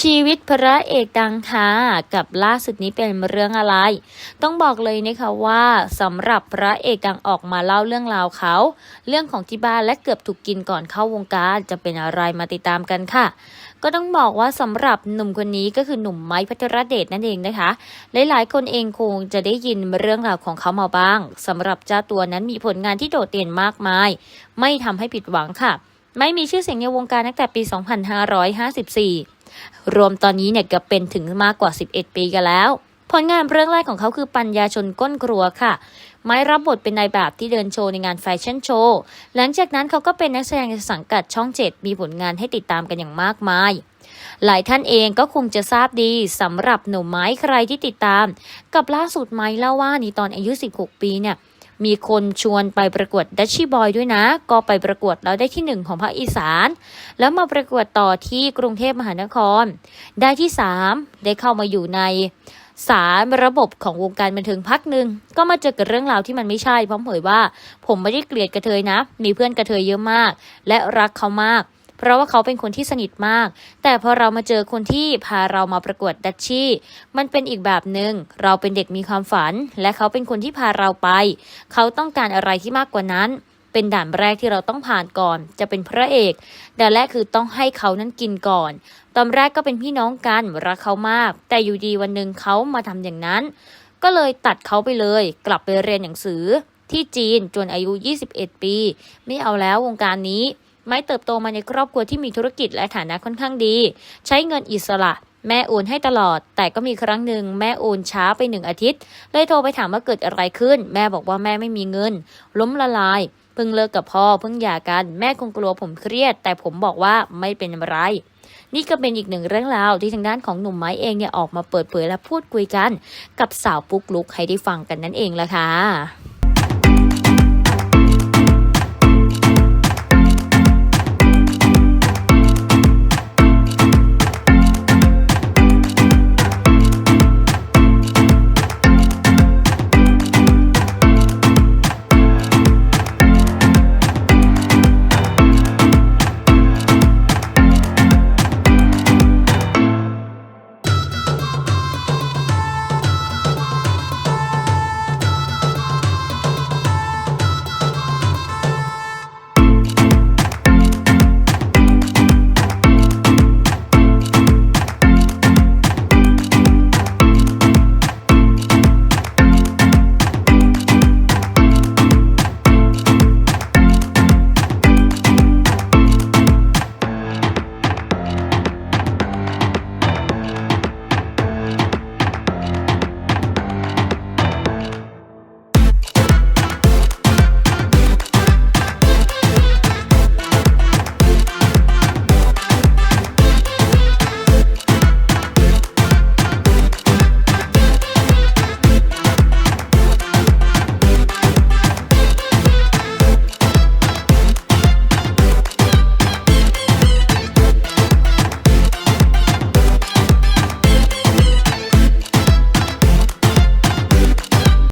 ชีวิตพระเอกดังค่ะกับล่าสุดนี้เป็นเรื่องอะไร ต้องบอกเลยนะคะว่าสำหรับพระเอกดังออกมาเล่าเรื่องราวเขา เรื่องของที่บ้านและเกือบถูกกินก่อนเข้าวงการจะเป็นอะไรมาติดตามกันค่ะ ก็ต้องบอกว่าสำหรับหนุ่มคนนี้ก็คือหนุ่มไม้พัทรเดชนั่นเองนะคะ หลายๆ คนเองคงจะได้ยินเรื่องราวของเขามาบ้างสำหรับเจ้าตัวนั้นมีผลงานที่โดดเด่นมากมาย ไม่ทำให้ผิดหวังค่ะ ไม่มีชื่อเสียงในวงการตั้งแต่ปี 2554 รวมตอนนี้เนี่ยก็เป็นถึงมากกว่า 11 ปีกันแล้ว ผลงานเรื่องแรกของเขาคือปัญญาชนก้นครัวค่ะ ไม้รับบทเป็นนายแบบที่เดินโชว์ในงานแฟชั่นโชว์ หลังจากนั้นเขาก็เป็นนักแสดงในสังกัดช่อง 7 มีผลงานให้ติดตามกันอย่างมากมายหลายท่านเองก็คงจะทราบดีสำหรับหนุ่มไม้ใครที่ติดตาม กับล่าสุดไม้เล่าว่านี่ตอนอายุ 16 ปีเนี่ย มีคนชวนไปประกวดดัชชี่บอยด้วยนะ ก็ไปประกวดแล้วได้ที่หนึ่งของภาคอีสาน แล้วมาประกวดต่อที่กรุงเทพมหานคร ได้ที่สามได้เข้ามาอยู่ในสารระบบของวงการบันเทิงพักหนึ่งก็มาเจอกับเรื่องราวที่มันไม่ใช่พร้อมเผยว่า ผมไม่ได้เกลียดกระเทยนะ มีเพื่อนกระเทยเยอะมาก และรักเขามาก เพราะว่าเขาเป็นคนที่สนิทมาก แต่พอเรามาเจอคนที่พาเรามาประกวดดัชชี่ มันเป็นอีกแบบหนึง่งเราเป็นเด็กมีความฝัน และเขาเป็นคนที่พาเราไป เขาต้องการอะไรที่มากกว่านั้น เป็นด่านแรกที่เราต้องผ่านก่อน จะเป็นพระเอกด่านแรกคือต้องให้เขานั้นกินก่อน ตอนแรกก็เป็นพี่น้องกันรักเขามาก แต่อยู่ดีวันหนึ่งเขามาทำอย่างนั้น ก็เลยตัดเขาไปเลย กลับไปเรียนหนังสือที่จีนจนอายุ 21 ปี ไม่เอาแล้ววงการนี้ ไม่เติบโตมาในครอบครัวที่มีธุรกิจและฐานะค่อนข้างดี ใช้เงินอิสระแม่โอนให้ตลอด แต่ก็มีครั้งหนึ่งแม่โอนช้าไปหนึ่งอาทิตย์ เลยโทรไปถามว่าเกิดอะไรขึ้น แม่บอกว่าแม่ไม่มีเงิน ล้มละลาย เพิ่งเลิกกับพ่อ เพิ่งหย่ากัน แม่คงกลัวผมเครียด แต่ผมบอกว่าไม่เป็นไร นี่ก็เป็นอีกหนึ่งเรื่องราวที่ทางด้านของหนุ่มไม้เองเนี่ยออกมาเปิดเผยและพูดคุยกัน กับสาวปุ๊กลุกให้ได้ฟังกันนั่นเองละค่ะ